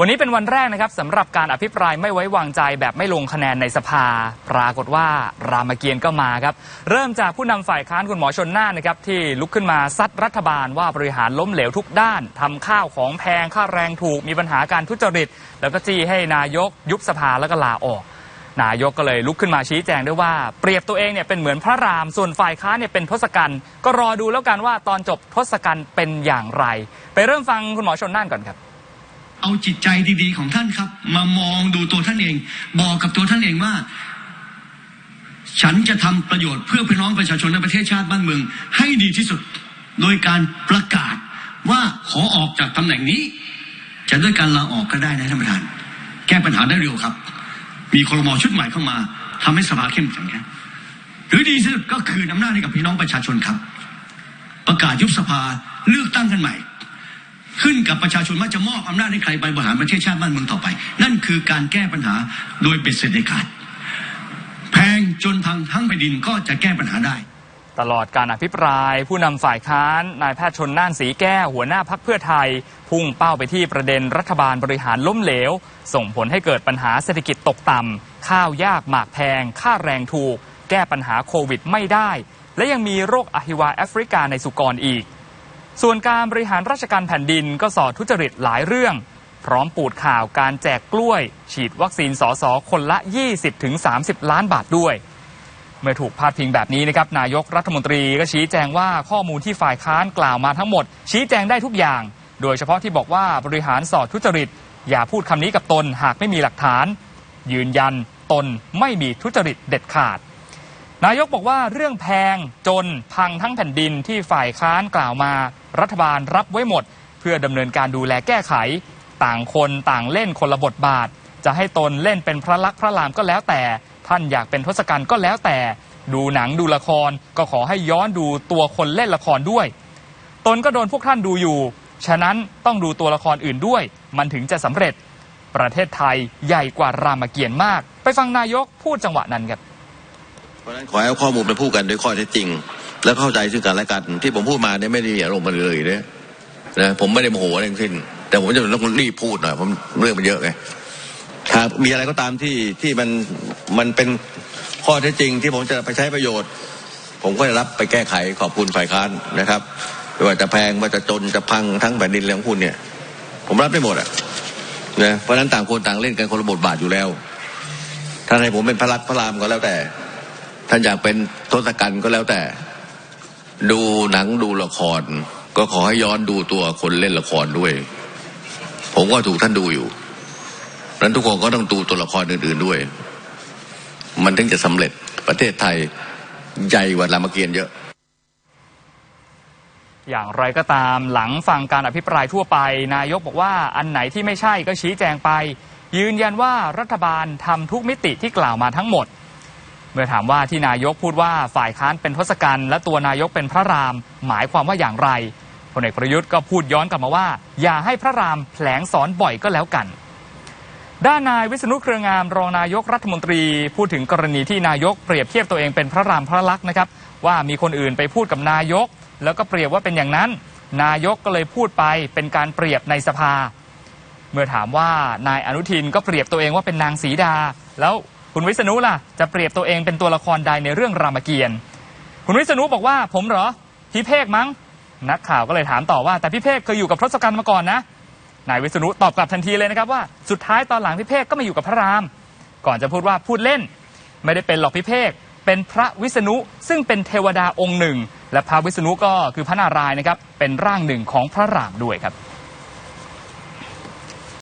วันนี้เป็นวันแรกนะครับสำหรับการอภิปรายไม่ไว้วางใจแบบไม่ลงคะแนนในสภา ปรากฏว่ารามเกียรติ์ก็มาครับ เริ่มจากผู้นำฝ่ายค้านคุณหมอชนน่านนะครับที่ลุกขึ้นมาซัดรัฐบาลว่าบริหารล้มเหลวทุกด้านทำข้าวของแพงค่าแรงถูกมีปัญหาการทุจริต แล้วก็จี้ให้นายกยุบสภาแล้วก็ลาออก นายกก็เลยลุกขึ้นมาชี้แจงด้วยว่าเปรียบตัวเองเนี่ยเป็นเหมือนพระรามส่วนฝ่ายค้านเนี่ยเป็นทศกัณฐ์ก็รอดูแล้วกันว่าตอนจบทศกัณฐ์เป็นอย่างไร ไปเริ่มฟังคุณหมอชนน่านก่อนครับ เอาจิตใจดีๆของท่านครับ มามองดูตัวท่านเอง บอกกับตัวท่านเองว่า ฉันจะทำประโยชน์เพื่อพี่น้องประชาชนในประเทศชาติบ้านเมือง ให้ดีที่สุดโดยการประกาศว่าขอออกจากตำแหน่งนี้ จะด้วยการลาออกก็ได้นะท่านประธาน แก้ปัญหาได้เร็วครับ มีครมชุดใหม่เข้ามาทำให้สภาเข้มแข็งหรือดีที่สุดก็คืนอำนาจให้กับพี่น้องประชาชนครับ ประกาศยุบสภาเลือกตั้งกันใหม่ ขึ้นกับประชาชนว่าจะมอบอำนาจให้ใครไปบริหารประเทศชาติบ้านเมืองต่อไป นั่นคือการแก้ปัญหาโดยเบ็ดเสร็จเด็ดขาดแพงจนพังทั้งแผ่นดินก็จะแก้ปัญหาได้ตลอดการอภิปรายผู้นำฝ่ายค้านนายแพทย์ชนน่านสีแก้วหัวหน้าพักเพื่อไทย พุ่งเป้าไปที่ประเด็นรัฐบาลบริหารล้มเหลว ส่งผลให้เกิดปัญหาเศรษฐกิจตกต่ำข้าวยากหมากแพง ค่าแรงถูก แก้ปัญหาโควิดไม่ได้ และยังมีโรคอหิวาแอฟริกาในสุกรอีก ส่วนการบริหารราชการแผ่นดินก็สอดทุจริตหลายเรื่อง พร้อมปูดข่าวการแจกกล้วย ฉีดวัคซีนสอสอคนละ 20-30 ล้านบาทด้วย เมื่อถูกพาดพิงแบบนี้นะครับนายกรัฐมนตรีก็ชี้แจงว่าข้อมูลที่ฝ่ายค้านกล่าวมาทั้งหมด ชี้แจงได้ทุกอย่าง โดยเฉพาะที่บอกว่าบริหารสอดทุจริต อย่าพูดคำนี้กับตนหากไม่มีหลักฐาน ยืนยันตนไม่มีทุจริตเด็ดขาดนายกบอกว่าเรื่องแพงจนพังทั้งแผ่นดินที่ฝ่ายค้านกล่าวมา รัฐบาลรับไว้หมด เพื่อดำเนินการดูแลแก้ไข ต่างคนต่างเล่นคนละบทบาท จะให้ตนเล่นเป็นพระลักษมณ์พระรามก็แล้วแต่ ท่านอยากเป็นทศกัณฐ์ก็แล้วแต่ ดูหนังดูละครก็ขอให้ย้อนดูตัวคนเล่นละครด้วย ตนก็โดนพวกท่านดูอยู่ ฉะนั้นต้องดูตัวละครอื่นด้วย มันถึงจะสำเร็จ ประเทศไทยใหญ่กว่ารามเกียรติ์มาก ไปฟังนายกพูดจังหวะนั้นครับเพราะนั้นขอให้เอาข้อมูลไปพูดกันด้วยข้อเท็จจริง แล้วเข้าใจซึ่งกันและกัน ที่ผมพูดมาเนี่ยไม่ได้อารมณ์มันเลยเนี่ยนะผมไม่ได้โมโหอะไรทั้งสิ้น แต่ผมจะต้องรีบพูดหน่อยผมเรื่องมันเยอะไงครับมีอะไรก็ตามที่ที่มันมันเป็นข้อเท็จจริง ที่ผมจะไปใช้ประโยชน์ ผมก็จะรับไปแก้ไขขอบคุณฝ่ายค้านนะครับไม่ว่าจะแพงว่าจะจนจะพังทั้งแผ่นดินเรื่องคุณเนี่ย ผมรับได้หมดอะนะเพราะนั้นต่างคนต่างเล่นกันคนละบทบาทอยู่แล้วท่านให้ผมเป็นพระลักษมณ์พระรามก็แล้วแต่ ท่านอยากเป็นทศกัณฐ์ก็แล้วแต่ ดูหนังดูละคร ก็ขอให้ย้อนดูตัวคนเล่นละครด้วย ผมก็ถูกท่านดูอยู่นั้นทุกคนก็ต้องดูตัวละครอื่น ๆด้วย มันถึงจะสำเร็จประเทศไทยใหญ่กว่ารามเกียรติ์เยอะ อย่างไรก็ตามหลังฟังการอภิปรายทั่วไป นายกบอกว่าอันไหนที่ไม่ใช่ก็ชี้แจงไป ยืนยันว่ารัฐบาลทำทุกมิติที่กล่าวมาทั้งหมด เมื่อถามว่าที่นายกพูดว่าฝ่ายค้านเป็นทศกัณฐ์และตัวนายกเป็นพระราม หมายความว่าอย่างไรพลเอกประยุทธ์ก็พูดย้อนกลับมาว่า อย่าให้พระรามแผลงสอนบ่อยก็แล้วกัน ด้านนายวิษณุเครืองามรองนายกรัฐมนตรี พูดถึงกรณีที่นายกเปรียบเทียบตัวเองเป็นพระรามพระลักษณ์นะครับ ว่ามีคนอื่นไปพูดกับนายก แล้วก็เปรียบว่าเป็นอย่างนั้น นายกก็เลยพูดไปเป็นการเปรียบในสภา เมื่อถามว่านายอนุทินก็เปรียบตัวเองว่าเป็นนางสีดา แล้ว คุณวิษณุล่ะจะเปรียบตัวเองเป็นตัวละครใดในเรื่องรามเกียรติ์คุณวิษณุบอกว่าผมเหรอพี่เพกมั้ง นักข่าวก็เลยถามต่อว่า แต่พี่เพกเคยอยู่กับทศกัณฐ์มาก่อนนะนายวิษณุตอบกลับทันทีเลยนะครับว่าสุดท้ายตอนหลังพี่เพกก็มาอยู่กับพระราม ก่อนจะพูดว่าพูดเล่น ไม่ได้เป็นหรอกพี่เพกเป็นพระวิษณุซึ่งเป็นเทวดาองค์หนึ่ง และพระวิษณุก็คือพระนารายณ์นะครับเป็นร่างหนึ่งของพระรามด้วยครับ